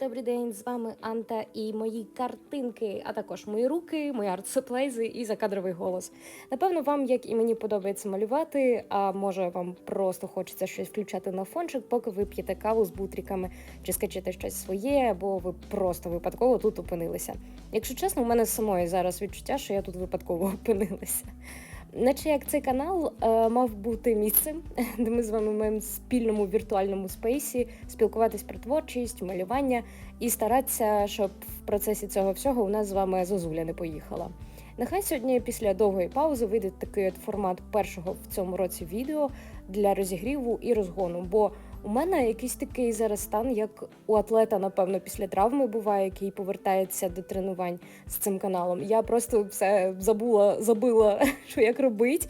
Добрий день, з вами Анта і мої картинки, а також мої руки, мої арт-сеплейзи і закадровий голос. Напевно, вам, як і мені, подобається малювати, а може вам просто хочеться щось включати на фончик, поки ви п'єте каву з бутріками чи скачете щось своє, або ви просто випадково тут опинилися. Якщо чесно, у мене самої зараз відчуття, що я тут випадково опинилася. Наче як цей канал е, мав бути місцем, де ми з вами в спільному віртуальному спейсі спілкуватись про творчість, малювання і старатися, щоб в процесі цього всього у нас з вами зозуля не поїхала. Нехай сьогодні, після довгої паузи, вийде такий от формат першого в цьому році відео для розігріву і розгону. Бо у мене якийсь такий зараз стан, як у атлета, напевно, після травми буває, який повертається до тренувань з цим каналом. Я просто все забула, забила, що як робить.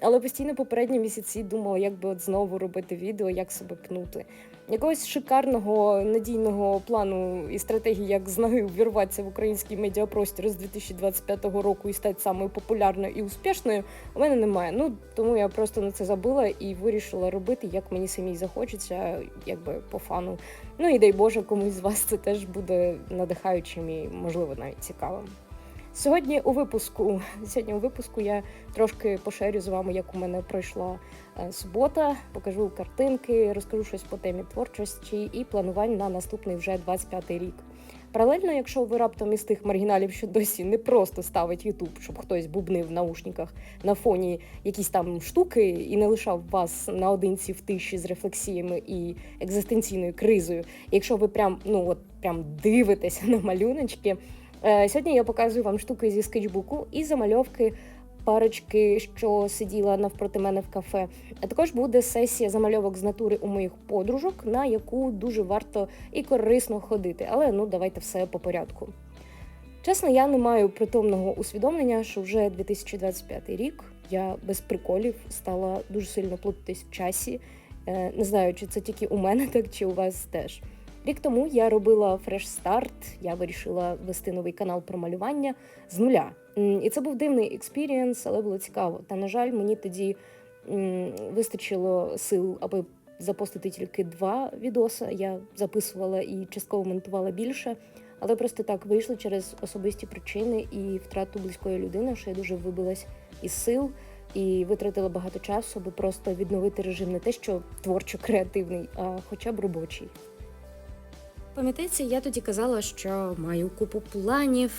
Але постійно попередні місяці думала, як би от знову робити відео, як себе пнути. Якогось шикарного надійного плану і стратегії, як з ноги увірватися в український медіапростір з 2025 року і стати самою популярною і успішною, у мене немає. Ну тому я просто на це забила і вирішила робити, як мені самій захочеться, якби по фану. Ну і дай Боже, комусь з вас це теж буде надихаючим і можливо навіть цікавим. Сьогодні у випуску сьогодні у випуску я трошки поширю з вами, як у мене пройшла е, субота, покажу картинки, розкажу щось по темі творчості і планувань на наступний вже 25-й рік. Паралельно, якщо ви раптом із тих маргіналів, що досі не просто ставить Ютуб, щоб хтось бубнив в наушниках на фоні якісь там штуки і не лишав вас наодинці в тиші з рефлексіями і екзистенційною кризою. Якщо ви прям ну от прям дивитеся на малюночки. Е, Сьогодні я показую вам штуки зі скетчбуку і замальовки парочки, що сиділа навпроти мене в кафе. А також буде сесія замальовок з натури у моїх подружок, на яку дуже варто і корисно ходити. Але ну давайте все по порядку. Чесно, я не маю притомного усвідомлення, що вже 2025 рік я без приколів стала дуже сильно плутатись в часі. Е, Не знаю, чи це тільки у мене так, чи у вас теж. Рік тому я робила фреш-старт, я вирішила вести новий канал про малювання з нуля. І це був дивний експірієнс, але було цікаво. Та, на жаль, мені тоді вистачило сил, аби запостити тільки два відоси. Я записувала і частково монтувала більше, але просто так вийшло через особисті причини і втрату близької людини, що я дуже вибилась із сил і витратила багато часу, аби просто відновити режим не те, що творчо-креативний, а хоча б робочий. Пам'ятаєте, я тоді казала, що маю купу планів,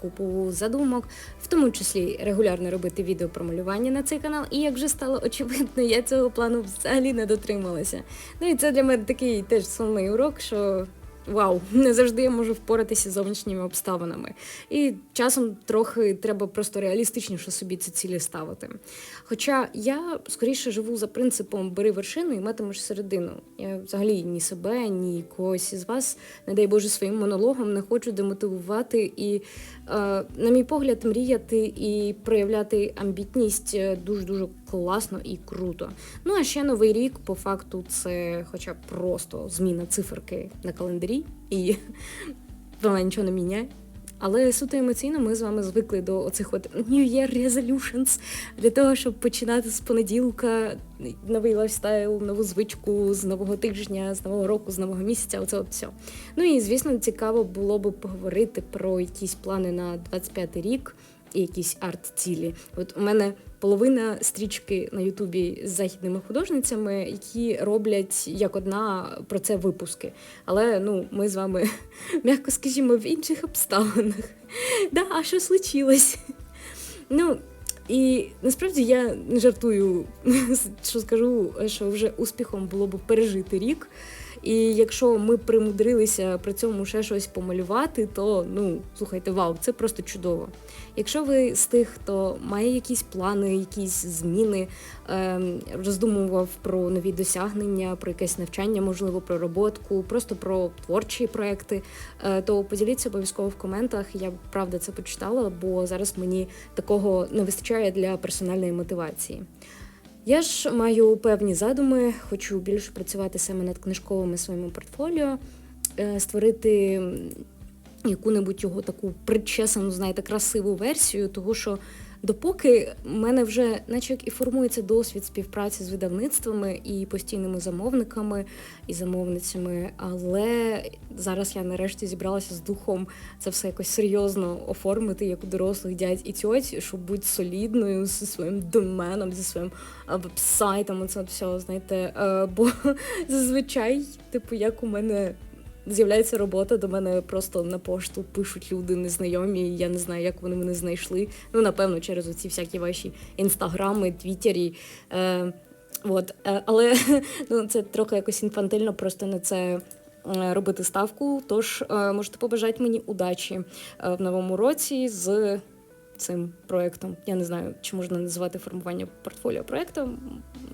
купу задумок, в тому числі регулярно робити відео про малювання на цей канал. І як вже стало очевидно, я цього плану взагалі не дотрималася. Ну і це для мене такий теж сумний урок, що. Вау, не завжди я можу впоратися з зовнішніми обставинами. І часом трохи треба просто реалістичніше собі ці цілі ставити. Хоча я скоріше живу за принципом бери вершину і матимеш середину. Я взагалі ні себе, ні когось із вас, не дай Боже, своїм монологом не хочу демотивувати і, е, на мій погляд, мріяти і проявляти амбітність дуже дуже класно і круто. Ну а ще новий рік, по факту, це хоча б просто зміна циферки на календарі, і вона нічого не міняє. Але суто емоційно ми з вами звикли до оцих от New Year Resolutions для того, щоб починати з понеділка новий лайфстайл, нову звичку з нового тижня, з нового року, з нового місяця. Оце от все. Ну і звісно, цікаво було б поговорити про якісь плани на 25-й рік і якісь арт-цілі. От у мене половина стрічки на Ютубі з західними художницями, які роблять як одна про це випуски. Але ну, ми з вами, м'яко скажімо, в інших обставинах. Да, а що случилось? Ну, і насправді я не жартую, що скажу, що вже успіхом було б пережити рік. І якщо ми примудрилися при цьому ще щось помалювати, то ну слухайте, вау, це просто чудово. Якщо ви з тих, хто має якісь плани, якісь зміни, ем, роздумував про нові досягнення, про якесь навчання, можливо, про роботку, просто про творчі проекти, е, то поділіться обов'язково в коментах. Я правда це почитала, бо зараз мені такого не вистачає для персональної мотивації. Я ж маю певні задуми, хочу більше працювати саме над книжковими своїми портфоліо, е, створити яку-небудь його таку причесану, знаєте, красиву версію, того що Допоки в мене вже, наче як і формується досвід співпраці з видавництвами і постійними замовниками і замовницями, але зараз я нарешті зібралася з духом це все якось серйозно оформити, як у дорослих дядь і тьоть, щоб бути солідною зі своїм доменом, зі своїм веб-сайтом. Оце все, знаєте, е, бо зазвичай, типу, як у мене. З'являється робота, до мене просто на пошту пишуть люди незнайомі. Я не знаю, як вони мене знайшли. Ну, напевно, через оці всякі ваші інстаграми, твіттері. Е, от. Е, але ну, це трохи якось інфантильно, просто на це е, робити ставку. Тож е, можете побажати мені удачі е, в новому році з цим проєктом. Я не знаю, чи можна називати формування портфоліо проєктом,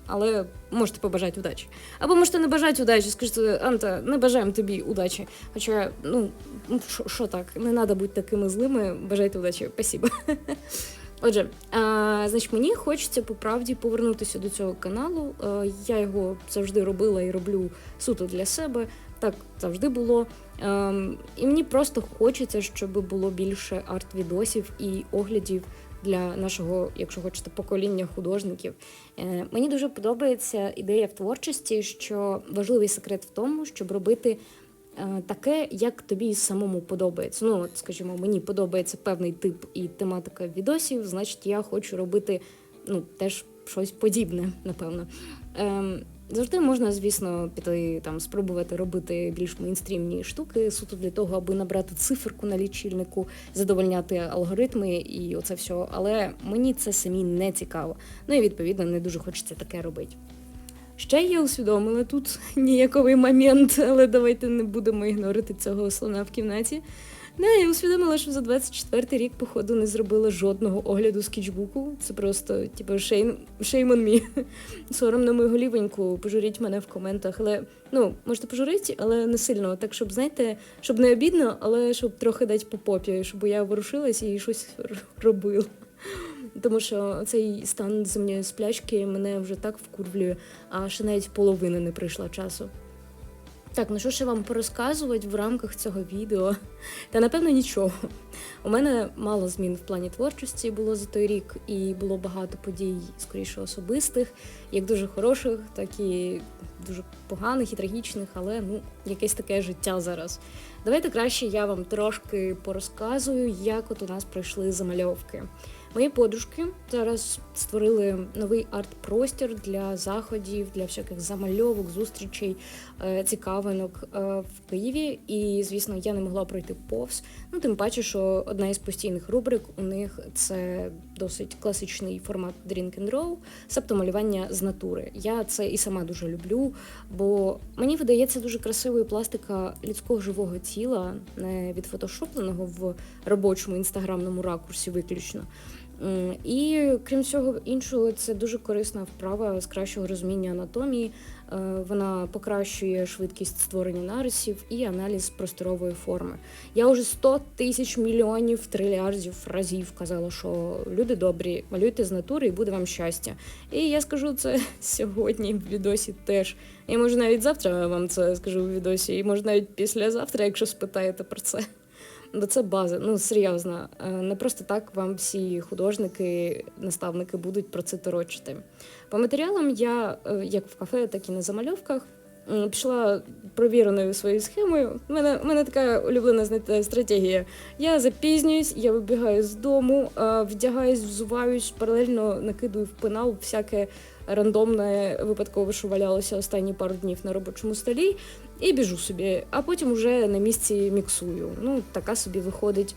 але можете побажати удачі. Або можете не бажати удачі, скажіть, Анта, не бажаємо тобі удачі. Хоча, ну, ну, що- що так, не треба бути такими злими, бажайте удачі, спасибо. Отже, а, значить, мені хочеться по правді повернутися до цього каналу. Е, я його завжди робила і роблю суто для себе. Так завжди було. Ем, і мені просто хочеться, щоб було більше арт-відосів і оглядів для нашого, якщо хочете, покоління художників. Е, мені дуже подобається ідея в творчості, що важливий секрет в тому, щоб робити е, таке, як тобі самому подобається. Ну, от, скажімо, мені подобається певний тип і тематика відосів, значить, я хочу робити ну, теж щось подібне, напевно. Ем, Завжди можна, звісно, піти там спробувати робити більш мейнстрімні штуки суто для того, аби набрати циферку на лічильнику, задовольняти алгоритми і оце все. Але мені це самі не цікаво. Ну і відповідно не дуже хочеться таке робити. Ще я усвідомила тут ніяковий момент, але давайте не будемо ігнорити цього слона в кімнаті. Не, я усвідомила, що за 24 рік, походу, не зробила жодного огляду скетчбуку. Це просто, типу, shame on me. Сором на мою голівеньку, пожуріть мене в коментах. Але ну, можете пожурити, але не сильно. Так, щоб, знаєте, щоб не обідно, але щоб трохи дати по попі, щоб я ворушилась і щось робила. Тому що цей стан земної сплячки мене вже так вкурвлює, а ще навіть половини не прийшла часу. Так, ну що ще вам порозказувати в рамках цього відео? Та напевно нічого. У мене мало змін в плані творчості було за той рік, і було багато подій, скоріше особистих, як дуже хороших, так і дуже поганих і трагічних, але ну, якесь таке життя зараз. Давайте краще я вам трошки порозказую, як от у нас пройшли замальовки. Мої подружки зараз створили новий арт-простір для заходів, для всяких замальовок, зустрічей, е, цікавинок е, в Києві. І, звісно, я не могла пройти повз. Ну, тим паче, що одна із постійних рубрик у них це досить класичний формат Drink and Roll, себто малювання з натури. Я це і сама дуже люблю, бо мені видається дуже красивою пластика людського живого тіла, не відфотошопленого в робочому інстаграмному ракурсі виключно. І крім всього іншого, це дуже корисна вправа з кращого розуміння анатомії. Е, Вона покращує швидкість створення нарисів і аналіз просторової форми. Я вже 100 тисяч мільйонів трильярдів разів казала, що люди добрі, малюйте з натури і буде вам щастя. І я скажу це сьогодні в відосі теж. І може навіть завтра вам це скажу в відосі, і може навіть післязавтра, якщо спитаєте про це. Бо це база, ну серйозно. Е, Не просто так вам всі художники, наставники будуть про це торочити. По матеріалам я, е, як в кафе, так і на замальовках, пішла провіреною своєю схемою. У мене, у мене така улюблена знаєте, стратегія. Я запізнююсь, я вибігаю з дому, е, вдягаюсь, взуваюсь, паралельно накидую в пенал всяке рандомне випадково, що валялося останні пару днів на робочому столі, і біжу собі, а потім уже на місці міксую. Ну, така собі виходить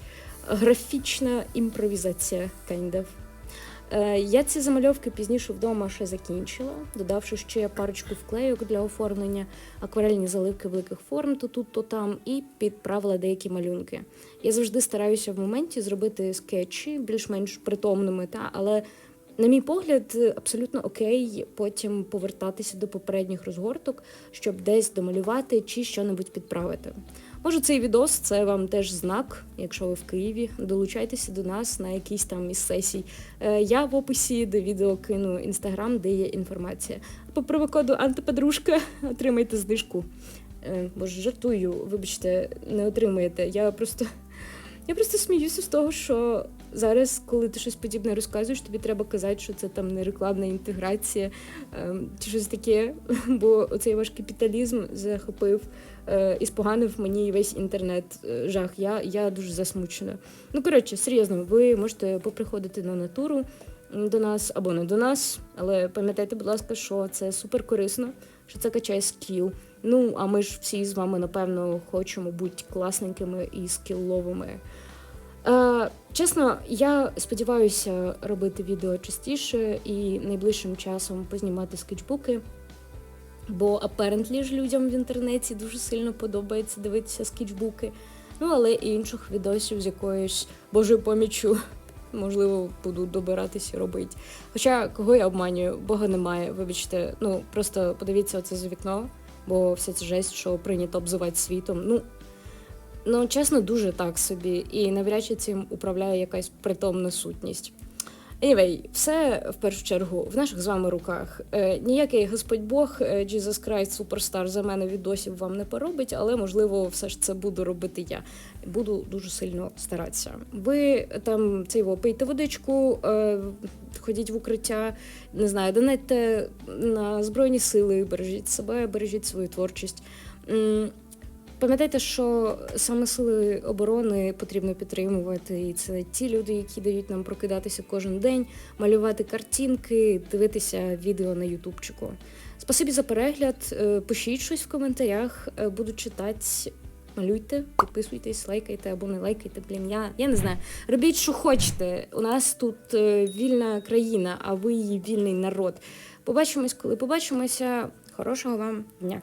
графічна імпровізація, kind of. Е, Я ці замальовки пізніше вдома ще закінчила, додавши ще парочку вклейок для оформлення, акварельні заливки великих форм то тут, то там, і підправила деякі малюнки. Я завжди стараюся в моменті зробити скетчі більш-менш притомними, та, але на мій погляд, абсолютно окей потім повертатися до попередніх розгорток, щоб десь домалювати чи що-небудь підправити. Може, цей відос це вам теж знак, якщо ви в Києві. Долучайтеся до нас на якійсь там із сесій. Е, Я в описі до відео кину інстаграм, де є інформація. По промокоду антиподружка отримайте знижку. Е, Боже, жартую, вибачте, не отримаєте. Я просто. Я просто сміюся з того, що зараз, коли ти щось подібне розказуєш, тобі треба казати, що це там не рекламна інтеграція ем, чи щось таке. Бо оцей ваш капіталізм захопив е, і споганив мені весь інтернет е, жах. Я, я дуже засмучена. Ну, коротше, серйозно, ви можете поприходити на натуру до нас або не до нас, але пам'ятайте, будь ласка, що це супер корисно, що це качає скіл. Ну, а ми ж всі з вами, напевно, хочемо бути класненькими і скіловими. Е, чесно, я сподіваюся робити відео частіше і найближчим часом познімати скетчбуки. Бо apparently ж людям в інтернеті дуже сильно подобається дивитися скетчбуки. Ну, але і інших відосів з якоюсь божою поміччю, можливо, буду добиратися і робити. Хоча кого я обманюю, Бога немає, вибачте. Ну, просто подивіться оце за вікно, бо вся ця жесть, що прийнято обзивати світом. Ну, ну чесно, дуже так собі. І навряд чи цим управляє якась притомна сутність. Anyway, все в першу чергу в наших з вами руках. Е, ніякий Господь Бог, е, Jesus Christ Суперстар за мене відосів вам не поробить, але можливо, все ж це буду робити я. Буду дуже сильно старатися. Ви там цей пийте водичку, е, ходіть в укриття, не знаю, донайте на збройні сили, бережіть себе, бережіть свою творчість. Пам'ятайте, що саме сили оборони потрібно підтримувати, і це ті люди, які дають нам прокидатися кожен день, малювати картинки, дивитися відео на Ютубчику. Спасибі за перегляд. е, Пишіть щось в коментарях, е, буду читати. Малюйте, підписуйтесь, лайкайте або не лайкайте. Блін, я, я не знаю. Робіть, що хочете. У нас тут е, вільна країна, а ви її вільний народ. Побачимось, коли побачимося. Хорошого вам дня!